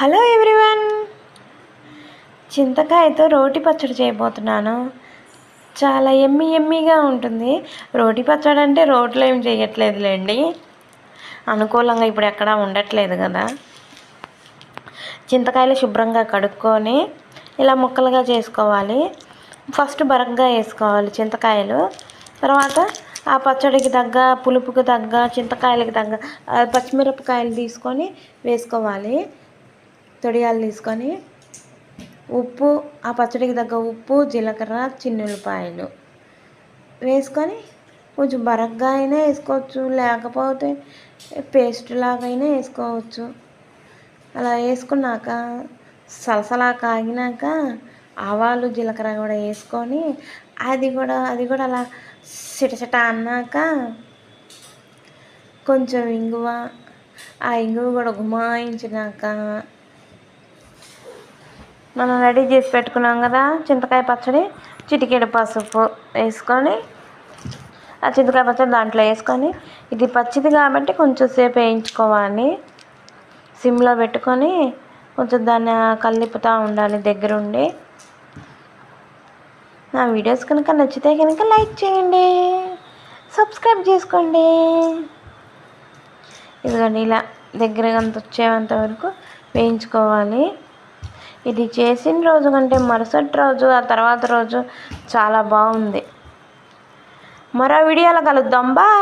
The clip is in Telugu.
Hello everyone. చింతకాయతో రోటి పచ్చడి చేయబోతున్నాను. చాలా ఎమ్మి ఎమ్మిగా ఉంటుంది. రోటి పచ్చడి అంటే రోట్లో ఏం చేయట్లేదులేండి. అనుకూలంగా ఇప్పుడు ఎక్కడా ఉండట్లేదు కదా. చింతకాయలు శుభ్రంగా కడుక్కొని ఇలా ముక్కలుగా చేసుకోవాలి. ఫస్ట్ బరగ్గా వేసుకోవాలి చింతకాయలు. తర్వాత ఆ పచ్చడికి తగ్గ పులుపుకి తగ్గ చింతకాయలకి తగ్గ పచ్చిమిరపకాయలు తీసుకొని వేసుకోవాలి. తొడియాలు తీసుకొని ఉప్పు ఆ పచ్చడికి తగ్గ ఉప్పు జీలకర్ర చిన్నులపాయలు వేసుకొని కొంచెం బరగ్గా అయినా వేసుకోవచ్చు. లేకపోతే పేస్ట్ లాగా అయినా వేసుకోవచ్చు. అలా వేసుకున్నాక సలసలా కాగినాక ఆవాలు జీలకర్ర కూడా వేసుకొని అది కూడా అది కూడా అలా సిటసిట అన్నాక కొంచెం ఇంగువ ఆ ఇంగువ కూడా గుమాయించినాక మనం రెడీ చేసి పెట్టుకున్నాం కదా చింతకాయ పచ్చడి చిటికెడు పసుపు వేసుకొని ఆ చింతకాయ పచ్చడి దాంట్లో వేసుకొని ఇది పచ్చిది కాబట్టి కొంచెం సేపు వేయించుకోవాలి. సిమ్లో పెట్టుకొని కొంచెం దాన్ని కల్లిపుతూ ఉండాలి దగ్గరుండి. నా వీడియోస్ కనుక నచ్చితే కనుక లైక్ చేయండి సబ్స్క్రైబ్ చేసుకోండి. ఇదిగోండి ఇలా దగ్గరగా అంత వచ్చేంత వరకు వేయించుకోవాలి. ఇది చేసిన రోజు కంటే మరుసటి రోజు ఆ తర్వాత రోజు చాలా బాగుంది. మరో వీడియోలో కలుద్దాం. బాయ్